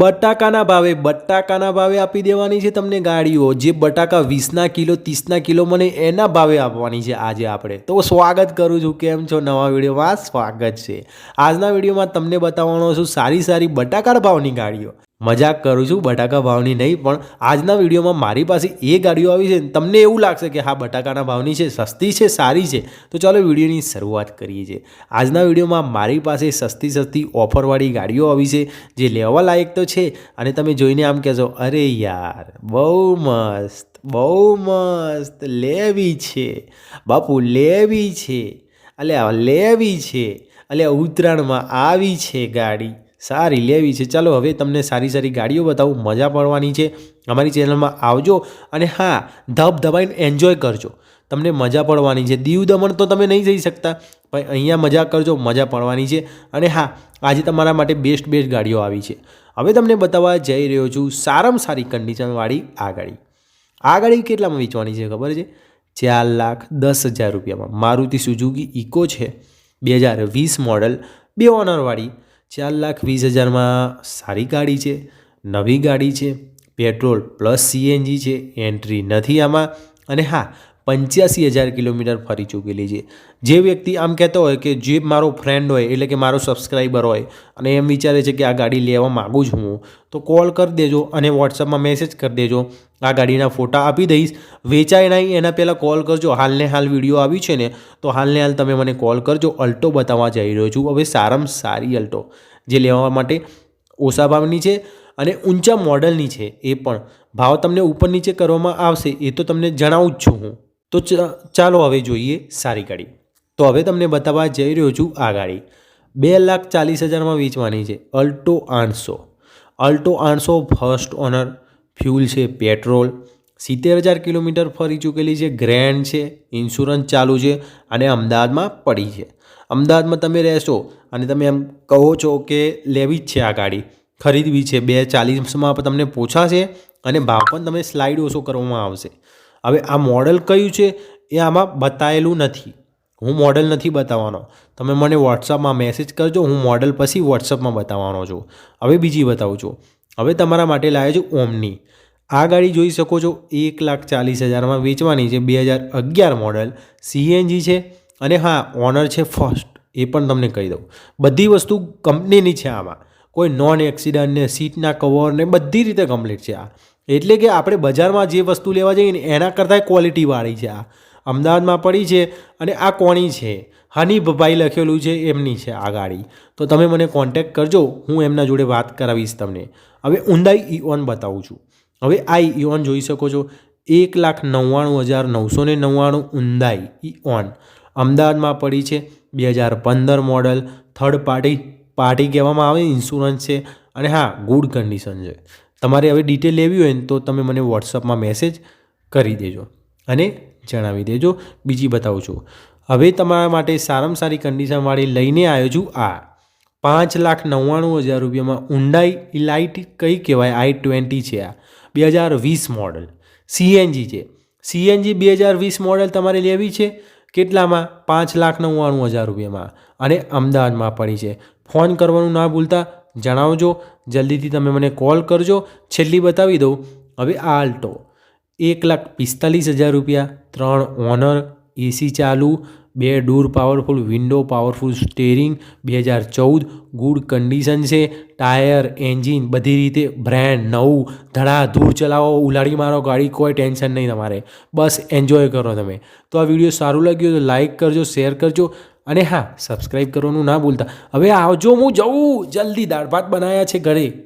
બટાકાના ભાવે બટાકાના ભાવે આપી દેવાની છે તમને ગાડીઓ. જે બટાકા વીસના કિલો, ત્રીસના કિલો મને એના ભાવે આપવાની છે આજે આપણે. તો સ્વાગત કરું છું. કેમ છો? નવા વિડીયોમાં સ્વાગત છે. આજના વિડીયોમાં તમને બતાવવાનો છું સારી સારી બટાકા ભાવની ગાડીઓ. મજાક કરું છું, બટાકા ભાવની નહીં, પણ આજના વિડીયોમાં મારી પાસે એ ગાડીઓ આવી છે તમને એવું લાગશે કે હા, બટાકાના ભાવની છે, સસ્તી છે, સારી છે. તો ચાલો વિડીયોની શરૂઆત કરીએ છીએ. આજના વિડીયોમાં મારી પાસે સસ્તી સસ્તી ઓફરવાળી ગાડીઓ આવી છે, જે લેવા લાયક તો છે, અને તમે જોઈને આમ કહેશો, અરે યાર, બહુ મસ્ત બહુ મસ્ત, લેવી છે, બાપુ, લેવી છે, અલ્યા, લેવી છે, અલ્યા, ઉત્તરાયણમાં આવી છે ગાડી. સારી લેવી છે. ચાલો હવે તમને સારી સારી ગાડીઓ બતાવું. મજા પડવાની છે. અમારી ચેનલમાં આવજો અને હા, ધબ ધબાઈને એન્જોય કરજો. તમને મજા પડવાની છે. દીવ દમણ તો તમે નહીં જઈ શકતા, પણ અહીંયા મજા કરજો, મજા પડવાની છે. અને હા, આજે તમારા માટે બેસ્ટ બેસ્ટ ગાડીઓ આવી છે. હવે તમને બતાવવા જઈ રહ્યો છું સારામાં સારી કન્ડિશનવાળી આ ગાડી. આ ગાડી કેટલામાં વેચવાની છે ખબર છે? ચાર લાખ દસ હજાર રૂપિયામાં. મારુતિ સુઝુકી ઇકો છે. બે હજાર વીસ મોડલ બે ઓનરવાળી ચાર લાખ વીસ હજારમાં સારી ગાડી છે, નવી ગાડી છે, પેટ્રોલ પ્લસ સીએનજી છે, એન્ટ્રી નથી આમાં. અને હા પંચ્યાસી હજાર કિલોમીટર ફરી ચૂકેલી છે. જે વ્યક્તિ આમ કહેતો હોય કે જે મારો ફ્રેન્ડ હોય, એટલે કે મારો સબસ્ક્રાઈબર હોય, અને એમ વિચારે છે કે આ ગાડી લેવા માગું છું હું, તો કોલ કરી દેજો અને વોટ્સઅપમાં મેસેજ કરી દેજો. આ ગાડીના ફોટા આપી દઈશ. વેચાય નહીં, એના પહેલાં કોલ કરજો. હાલને હાલ વીડિયો આવી છે ને, તો હાલને હાલ તમે મને કોલ કરજો. અલ્ટો બતાવવા જઈ રહ્યો છું. હવે સારામાં સારી અલ્ટો, જે લેવા માટે ઓછા ભાવની છે અને ઊંચા મોડલની છે એ પણ. ભાવ તમને ઉપર નીચે કરવામાં આવશે, એ તો તમને જણાવું જ છું હું. તો ચાલો હવે જોઈએ સારી ગાડી. તો હવે તમને બતાવવા જઈ રહ્યો છું આ ગાડી. બે લાખ ચાલીસ હજારમાં વેચવાની છે, અલ્ટો આઠસો. અલ્ટો આઠસો ફર્સ્ટ ઓનર, ફ્યુલ છે, પેટ્રોલ. સિત્તેર હજાર કિલોમીટર ફરી ચૂકેલી છે, ગ્રેન્ડ છે, ઇન્સ્યોરન્સ ચાલુ છે અને અમદાવાદમાં પડી છે. અમદાવાદમાં તમે રહેશો અને તમે એમ કહો છો કે લેવી જ છે આ ગાડી. ખરીદવી છે, બે ચાલીસમાં તમને પોછાશે અને ભાવ પણ તમે સ્લાઇડ ઓછો કરવામાં આવશે. હવે આ મોડલ કયું છે એ આમાં બતાવેલું નથી. હું મોડલ નથી બતાવવાનો. તમે મને વોટ્સઅપમાં મેસેજ કરજો, હું મોડલ પછી વોટ્સઅપમાં બતાવવાનો છું. હવે બીજી બતાવું છું. હવે તમારા માટે લાવ્યો છું ઓમની. આ ગાડી જોઈ શકો છો, એક લાખ ચાલીસ હજારમાં વેચવાની છે, બે હજાર અગિયાર મોડલ. સીએનજી છે અને હા, ઓનર છે ફર્સ્ટ એ પણ તમને કહી દઉં. બધી વસ્તુ કંપનીની છે આમાં. કોઈ નોન એક્સિડન્ટ ને સીટના કવર ને, બધી રીતે કમ્પ્લીટ છે આ. એટલે કે આપણે બજારમાં જે વસ્તુ લેવા જઈએ ને, એના કરતાં ક્વોલિટીવાળી છે આ. અમદાવાદમાં પડી છે અને આ કોણી છે. હનીફભાઈ લખેલું છે, એમની છે આ ગાડી. તો તમે મને કોન્ટેક્ટ કરજો, હું એમના જોડે વાત કરાવીશ તમને. હવે ઊંડાઈ ઇઓન બતાવું છું. હવે આ ઇઓન જોઈ શકો છો, એક લાખ નવ્વાણું હજાર નવસો ને નવ્વાણું ઊંડાઈ ઇઓન અમદાવાદમાં પડી છે, બે હજાર પંદર મોડલ થર્ડ પાર્ટી પાર્ટી કહેવામાં આવે ઇન્સ્યોરન્સ છે. અને હા ગુડ કન્ડિશન છે. તમારે હવે ડિટેલ લેવી હોય ને તો તમે મને વોટ્સઅપમાં મેસેજ કરી દેજો અને જણાવી દેજો. બીજી બતાવું છું. હવે તમારા માટે સારામાં સારી કન્ડિશનવાળી લઈને આવ્યો છું આ. પાંચ લાખ નવ્વાણું હજાર રૂપિયામાં ઊંડાઈ ઇલાઇટ કઈ કહેવાય? આઈ ટ્વેન્ટી છે આ. બે હજાર વીસ મોડલ સીએનજી છે. સીએનજી બે હજાર વીસ મોડલ તમારે લેવી છે? કેટલામાં? પાંચ લાખ નવ્વાણું હજાર રૂપિયામાં. અને અમદાવાદમાં પડી છે. ફોન કરવાનું ના ભૂલતા જણાવજો, જલ્દીથી તમે મને કોલ કરજો. છેલ્લી બતાવી દઉં, હવે આ આલ્ટો. એક લાખ પિસ્તાલીસ હજાર રૂપિયા, ત્રણ ઓનર, એસી ચાલુ, બે door powerful, window powerful, steering, બે હજાર ચૌદ, ગુડ કન્ડિશન છે, ટાયર, એન્જિન, બધી રીતે બ્રેન્ડ નવું ધડાધૂળ ચલાવો ઉલાડી મારો ગાડી, કોઈ ટેન્શન નહીં તમારે. બસ એન્જોય કરો તમે. તો આ વીડિયો સારું લાગ્યું તો લાઇક કરજો, શેર કરજો અને હા સબસ્ક્રાઈબ કરવાનું ના ભૂલતા. હવે આવજો, હું જવું જલ્દી દાળ ભાત બનાવ્યા છે ઘરે.